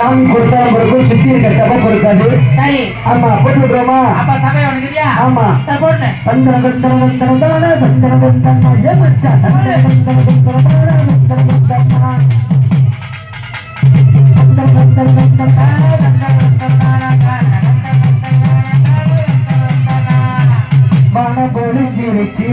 சாமி கொடுத்தாலும் கொடுக்கும் சுத்தி இருக்க சபை கொடுக்காது. சரி. ஆமா போட்டு விடுறோமா? அப்ப சபை உனக்கு இல்லையா ஆமா. சரி போட்டு தந்தன தந்தன தந்தன தான தந்தன தந்தன ஏ மச்சான் தந்தன தந்தன தந்தன தான தந்தன தந்தன தந்தன தந்தன தந்தன மன பொழிஞ்சிருச்சு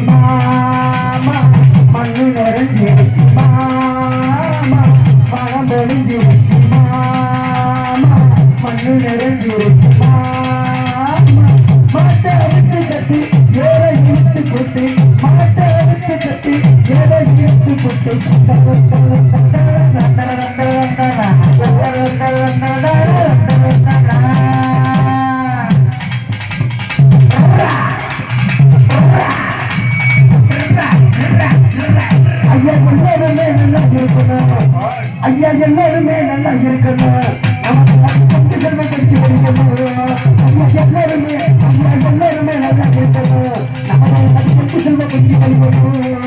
ஐயா எல்லாருமே நல்லா இருக்கணும் ஐயா எல்லாருமே நல்லா இருக்கணும் நமக்கு பத்து கட்சி படிக்கணும் ஐயா எல்லாருமே ஐயா எல்லாருமே நல்லா இருக்கணும் நம்ம கட்சி படிக்கணும்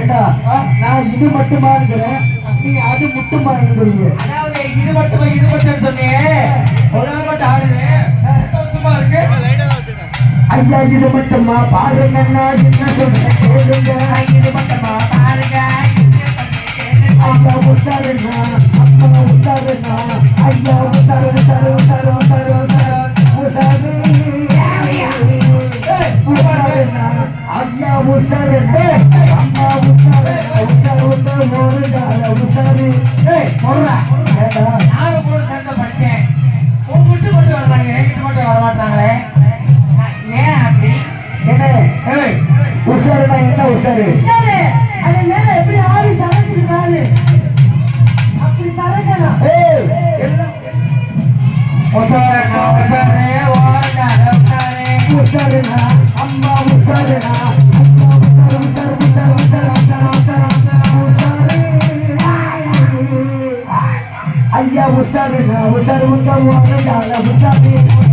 ஏண்டா நான் இது மட்டுமாங்கிறேன் நீ அது முட்டுமாங்கிறீங்க அதாவது இது மட்டுமா இது மட்டும் மட்டும் ஆடுது சும்மா இருக்கு. ஐயா இது மட்டுமா? பாருங்க நான் என்ன சொல்றேன் கேளுங்க. இது மட்டுமா? பாருங்க. ஐயா உசாருண்ணா அம்மா உசாருண்ணா ஐயா உசாரு உசாரு உசாரு ஏடா நானும் கூட சேர்ந்து படிச்சேன். உன் விட்டு மட்டும் வர்றாங்க. என்கிட்ட மட்டும் வர மாட்டாங்களே ஏன் அப்படி? என்ன ஏய், உசாருண்ணா என்ன உசாரு அது மேல எப்படி ஆவி தளர்ந்துருக்காரு அப்படி தளர்க்கலாம் ஏய். எல்லாம் உசாரணா, உசாரே, ஓரணா, உசாரே. உசாருண்ணா அம்மா உசாருண்ணா ஐயா உசாருண்ணா உசாரு உங்க ஓரண்டால